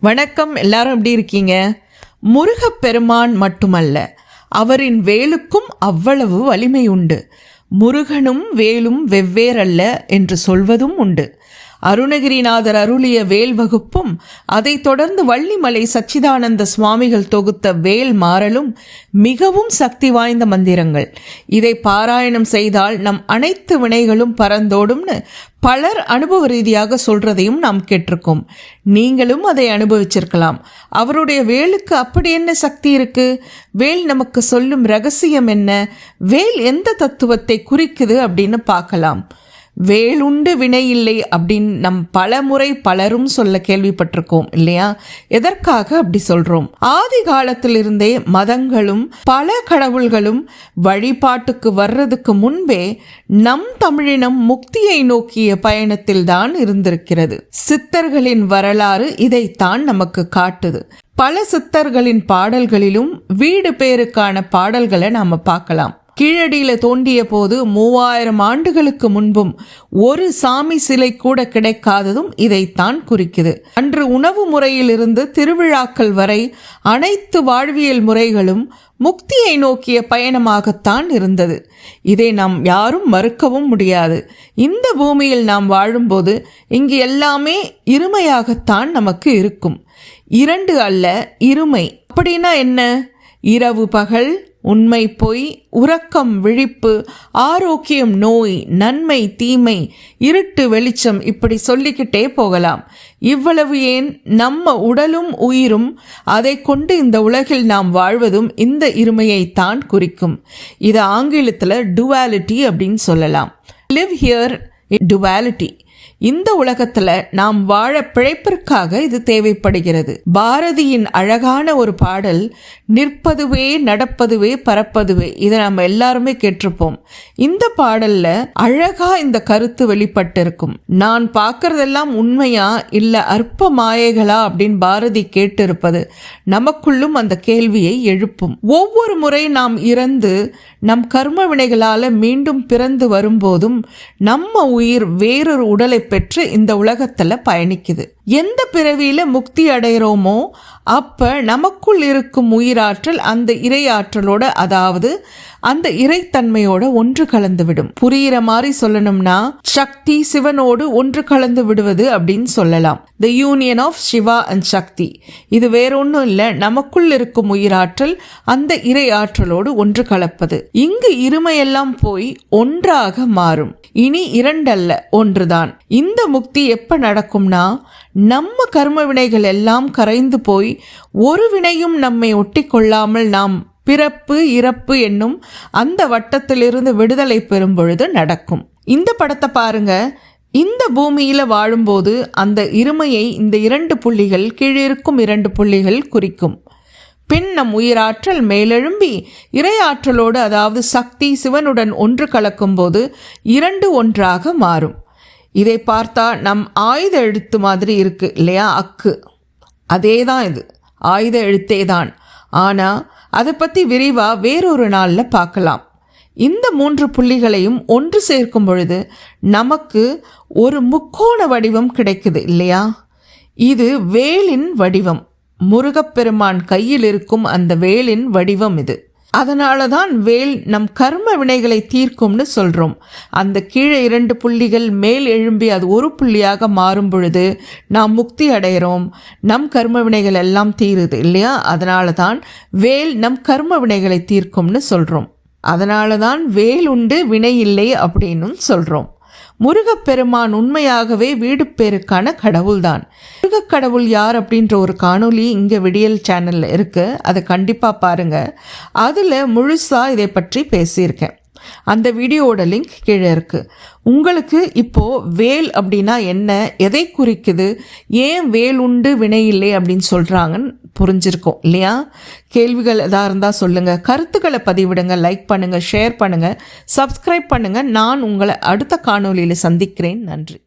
வணக்கம் எல்லாரும் எப்படி இருக்கீங்க? முருகப்பெருமான் மட்டுமல்ல அவரின் வேலுக்கும் அவ்வளவு வலிமை உண்டு. முருகனும் வேலும் வெவ்வேறல்ல என்று சொல்வதும் உண்டு. அருணகிரிநாதர் அருளிய வேல் வகுப்பும் அதைத் தொடர்ந்து வள்ளிமலை சச்சிதானந்த சுவாமிகள் தொகுத்த வேல் மாறலும் மிகவும் சக்தி வாய்ந்த மந்திரங்கள். இதை பாராயணம் செய்தால் நம் அனைத்து வினைகளும் பறந்தோடும்னு பலர் அனுபவ ரீதியாக சொல்றதையும் நாம் கேட்டிருக்கோம். நீங்களும் அதை அனுபவிச்சிருக்கலாம். அவருடைய வேலுக்கு அப்படி என்ன சக்தி இருக்கு? வேல் நமக்கு சொல்லும் ரகசியம் என்ன? வேல் எந்த தத்துவத்தை குறிக்குது அப்படின்னு பார்க்கலாம். வேலுண்டு வினை இல்லை அப்படின்னு நம் பல முறை பலரும் சொல்ல கேள்விப்பட்டிருக்கோம் இல்லையா? எதற்காக அப்படி சொல்றோம்? ஆதி காலத்திலிருந்தே மதங்களும் பல கடவுள்களும் வழிபாட்டுக்கு வர்றதுக்கு முன்பே நம் தமிழினம் முக்தியை நோக்கிய பயணத்தில் தான் இருந்திருக்கிறது. சித்தர்களின் வரலாறு இதைத்தான் நமக்கு காட்டுது. பல சித்தர்களின் பாடல்களிலும் வீடு பேருக்கான பாடல்களை நாம பார்க்கலாம். கீழடியில் தோண்டிய போது மூவாயிரம் ஆண்டுகளுக்கு முன்பும் ஒரு சாமி சிலை கூட கிடைக்காததும் இதைத்தான் குறிக்குது. அன்று உணவு முறையிலிருந்து திருவிழாக்கள் வரை அனைத்து வாழ்வியல் முறைகளும் முக்தியை நோக்கிய பயணமாகத்தான் இருந்தது. இதை நாம் யாரும் மறுக்கவும் முடியாது. இந்த பூமியில் நாம் வாழும்போது இங்கு எல்லாமே இருமையாகத்தான் நமக்கு இருக்கும். இரண்டு அல்ல இருமை. அப்படின்னா என்ன? இரவு பகல் உண்மை பொய் உறக்கம் விழிப்பு ஆரோக்கியம் நோய் நன்மை தீமை இருட்டு வெளிச்சம் இப்படி சொல்லிக்கிட்டே போகலாம். இவ்வளவு ஏன் நம்ம உடலும் உயிரும் அதை கொண்டு இந்த உலகில் நாம் வாழ்வதும் இந்த இருமையைத்தான் குறிக்கும். இது ஆங்கிலத்தில் டுவாலிட்டி அப்படின்னு சொல்லலாம். லிவ் ஹியர் டுவாலிட்டி இந்த உலகத்துல நாம் வாழ பிழைப்பிற்காக இது தேவைப்படுகிறது. பாரதியின் அழகான ஒரு பாடல் நிற்பதுவே நடப்பதுவே பறப்பதுவே இதை நம்ம எல்லாருமே கேட்டிருப்போம். இந்த பாடல்ல அழகா இந்த கருத்து வெளிப்பட்டிருக்கும். நான் பார்க்கறதெல்லாம் உண்மையா இல்ல அற்ப மாயைகளா அப்படின்னு பாரதி கேட்டிருப்பது நமக்குள்ளும் அந்த கேள்வியை எழுப்பும். ஒவ்வொரு முறை நாம் இறந்து நம் கர்ம வினைகளால மீண்டும் பிறந்து வரும்போதும் நம்ம உயிர் வேறொரு உடல் பெற்று இந்த உலகத்துல பயணிக்குது. எந்த பிறவியில் முக்தி அடைகிறோமோ அப்போ நமக்குள் இருக்கும் உயிராற்றல் அந்த இறையாற்றலோட அதாவது அந்த இறைத்தன்மையோட ஒன்று கலந்து விடும் புரியிற மாதிரி சொல்லணும்னா சக்தி சிவனோடு ஒன்று கலந்து விடுவது அப்படின்னு சொல்லலாம். The union of Shiva and Shakti இது வேறொன்றும் இல்லை நமக்குள் இருக்கும் உயிராற்றல் அந்த இறை ஆற்றலோடு ஒன்று கலப்பது. இங்கு இருமையெல்லாம் போய் ஒன்றாக மாறும். இனி இரண்டல்ல ஒன்றுதான். இந்த முக்தி எப்ப நடக்கும்னா நம்ம கர்ம வினைகள் எல்லாம் கரைந்து போய் ஒரு வினையும் நம்மை ஒட்டி கொள்ளாமல் நாம் பிறப்பு இறப்பு என்னும் அந்த வட்டத்திலிருந்து விடுதலை பெறும் பொழுது நடக்கும். இந்த படத்தை பாருங்க. இந்த பூமியில் வாழும்போது அந்த இருமையை இந்த இரண்டு புள்ளிகள் கீழிருக்கும் இரண்டு புள்ளிகள் குறிக்கும். பின் நம் உயிராற்றல் மேலெழும்பி இறையாற்றலோடு அதாவது சக்தி சிவனுடன் ஒன்று கலக்கும்போது இரண்டு ஒன்றாக மாறும். இதை பார்த்தா நம் ஆயுத எழுத்து மாதிரி இருக்கு இல்லையா? அக்கு. அதே தான் இது. ஆயுத எழுத்தே தான். ஆனால் அதை பற்றி விரிவாக வேறொரு நாளில் பார்க்கலாம். இந்த மூன்று புள்ளிகளையும் ஒன்று சேர்க்கும் பொழுது நமக்கு ஒரு முக்கோண வடிவம் கிடைக்குது இல்லையா? இது வேலின் வடிவம். முருகப்பெருமான் கையில் இருக்கும் அந்த வேலின் வடிவம் இது. அதனால தான் வேல் நம் கர்ம வினைகளை தீர்க்கும்னு சொல்கிறோம் அந்த கீழே இரண்டு புள்ளிகள் மேல் எழும்பி அது ஒரு புள்ளியாக மாறும் பொழுது நாம் முக்தி அடைகிறோம். நம் கர்ம வினைகள் எல்லாம் தீருது இல்லையா? அதனால தான் வேல் நம் கர்ம வினைகளை தீர்க்கும்னு சொல்கிறோம் அதனால தான் வேல் உண்டு வினை இல்லை அப்படின்னு சொல்கிறோம் முருகப்பெருமான் உண்மையாகவே வீடு பேருக்கான கடவுள்தான். முருகக்கடவுள் யார் அப்படின்ற ஒரு காணொலி இங்கே விடியல் சேனலில் இருக்குது அதை கண்டிப்பாக பாருங்கள் அதில் முழுசாக இதை பற்றி பேசியிருக்கேன். அந்த வீடியோவோட லிங்க் கீழே இருக்குது உங்களுக்கு இப்போது வேல் அப்படின்னா என்ன? எதை குறிக்குது? ஏன் வேல் உண்டு வினை இல்லை அப்படின்னு சொல்கிறாங்கன்னு புரிஞ்சிருக்கோம் இல்லையா? கேள்விகள் எதாக இருந்தால் சொல்லுங்கள் கருத்துக்களை பதிவிடுங்க லைக் பண்ணுங்கள் ஷேர் பண்ணுங்கள் சப்ஸ்கிரைப் பண்ணுங்கள் நான் உங்களை அடுத்த காணொலியில் சந்திக்கிறேன். நன்றி.